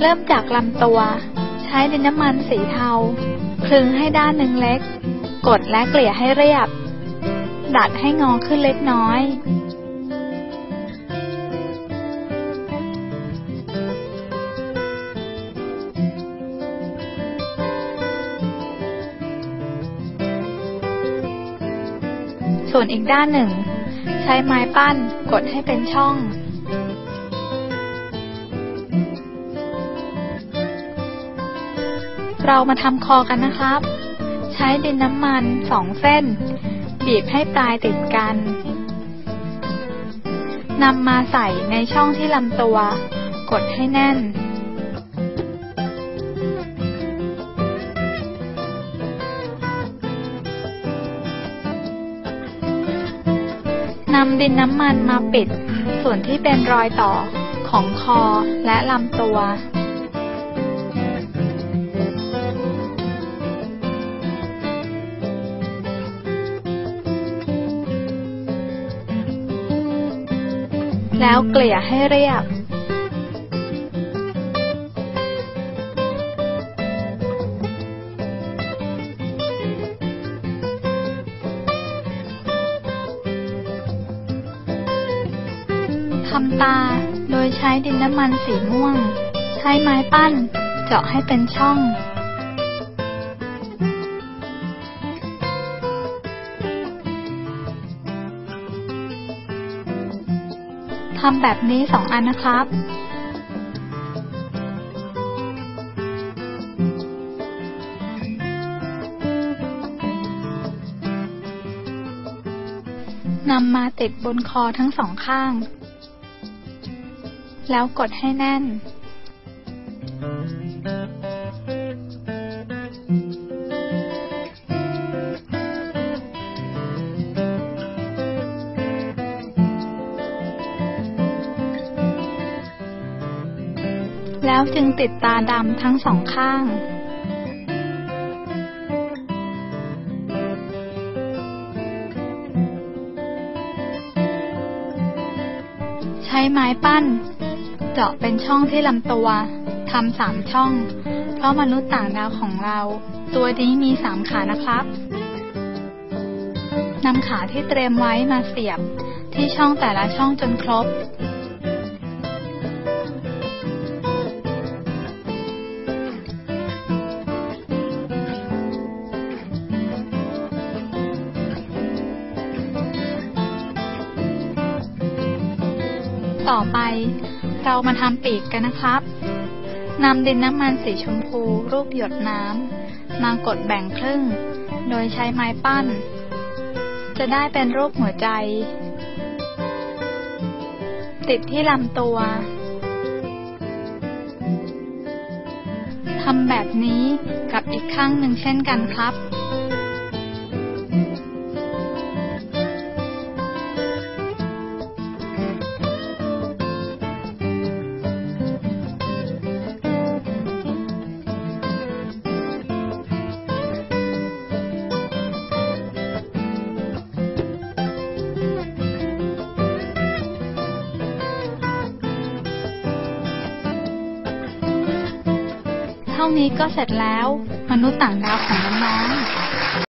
เริ่มจากลำตัว ใช้ดินน้ำมันสีเทา คลึงให้ด้านหนึ่งเล็ก กดและเกลี่ยให้เรียบ ดัดให้งอขึ้นเล็กน้อย ส่วนอีกด้านหนึ่ง ใช้ไม้ปั้นกดให้เป็นช่อง เรามาทำคอกันนะครับ ใช้ดินน้ำมันสองเส้น บีบให้ปลายติดกันนำมาใส่ในช่องที่ลำตัว กดให้แน่น นำดินน้ำมันมาปิด ส่วนที่เป็นรอยต่อของคอและลำตัว แล้วเกลี่ยให้เรียบ ทำตาโดยใช้ดินน้ำมันสีม่วง ใช้ไม้ปั้น เจาะให้เป็นช่อง ทำแบบนี้สองอันนะครับ นำมาติดบนคอทั้งสองข้าง แล้วกดให้แน่น แล้วจึงติดตาดำทั้งสองข้างใช้ไม้ปั้น เจาะเป็นช่องที่ลำตัวทำสามช่อง เพราะมนุษย์ต่างดาวของเรา ตัวนี้มีสามขานะครับนำขาที่เตรียมไว้มาเสียบที่ช่องแต่ละช่องจนครบ ต่อไป เรามาทำปีกกันนะครับนำดินน้ำมันสีชมพู รูปหยดน้ำมากดแบ่งครึ่ง โดยใช้ไม้ปั้น จะได้เป็นรูปหัวใจ ติดที่ลำตัวทำแบบนี้กับอีกข้างหนึ่งเช่นกันครับ ท่านี้ก็เสร็จแล้ว มนุษย์ต่างดาวของน้องๆ